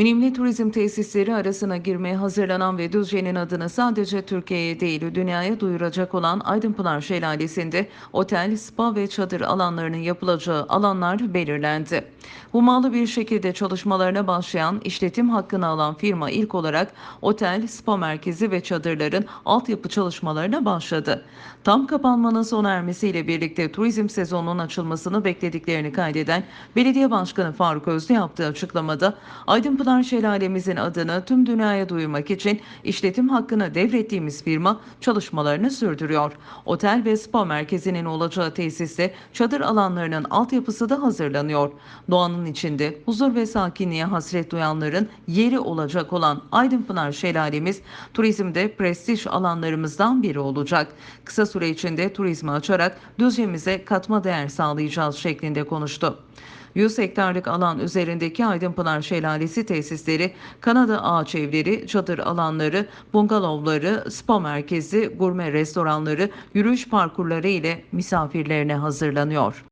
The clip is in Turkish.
Önemli turizm tesisleri arasına girmeye hazırlanan ve Düzce'nin adını sadece Türkiye'ye değil dünyaya duyuracak olan Aydınpınar Şelalesi'nde otel, spa ve çadır alanlarının yapılacağı alanlar belirlendi. Humalı bir şekilde çalışmalarına başlayan işletim hakkını alan firma ilk olarak otel, spa merkezi ve çadırların altyapı çalışmalarına başladı. Tam kapanmanın sona ermesiyle birlikte turizm sezonunun açılmasını beklediklerini kaydeden Belediye Başkanı Faruk Özlü yaptığı açıklamada Aydınpınar Şelalemizin adını tüm dünyaya duyurmak için işletim hakkını devrettiğimiz firma çalışmalarını sürdürüyor. Otel ve spa merkezinin olacağı tesiste çadır alanlarının altyapısı da hazırlanıyor. Doğanın içinde huzur ve sakinliğe hasret duyanların yeri olacak olan Aydınpınar Şelalemiz turizmde prestij alanlarımızdan biri olacak. Kısa süre içinde turizmi açarak Düzce'mize katma değer sağlayacağız şeklinde konuştu. 100 hektarlık alan üzerindeki Aydınpınar Şelalesi tesisleri, Kanada ağaç evleri, çadır alanları, bungalovları, spa merkezi, gurme restoranları, yürüyüş parkurları ile misafirlerine hazırlanıyor.